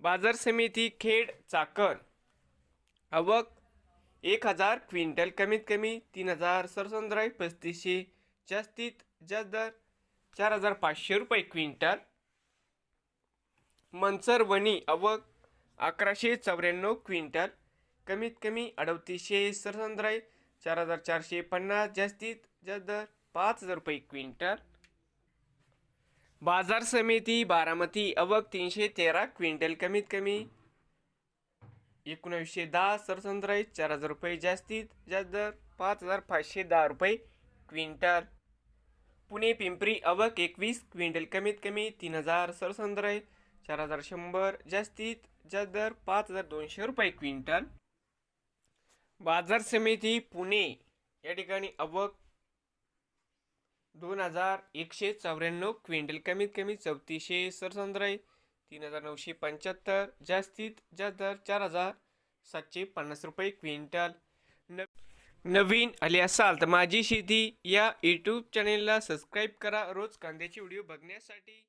बाजार समिती खेड चाकण. आवक एक हजार क्विंटल कमीत कमी तीन हजार सरसंद्राई पस्तीसशे जास्तीत जास्त दर चार हजार पाचशे रुपये क्विंटल. मनसर वणी आवक अकराशे चौऱ्याण्णव क्विंटल कमीत कमी अडतीसशे सरसंद्राई चार हजार चारशे पन्नास जास्तीत जास्त दर पाच हजार रुपये क्विंटल. बाजार समिती बारामती अवक तीनशे तेरा क्विंटल कमीत कमी. एकोणावीसशे दहा सरसंद्राई चार हजार रुपये जास्तीत जास्त दर पाच हजार पाचशे दहा रुपये क्विंटल. पुणे पिंपरी अवक एकवीस क्विंटल कमीत कमी तीन हजार सरसंद्राई चार हजार शंभर जास्तीत जास्त दर पाच हजार दोनशे रुपये क्विंटल. बाजार समिती पुणे या ठिकाणी अवक दोन हजार एकशे चौऱ्याण्णव क्विंटल कमीत कमी चौतीसशे सरसंद्राई तीन हजार नऊशे पंच्याहत्तर जास्तीत जास्त दर चार हजार सातशे पन्नास रुपये क्विंटल. न नवीन आले असाल तर माझी शेती या यूट्यूब चॅनेलला सबस्क्राईब करा. रोज कांद्याचे व्हिडिओ बघण्यासाठी.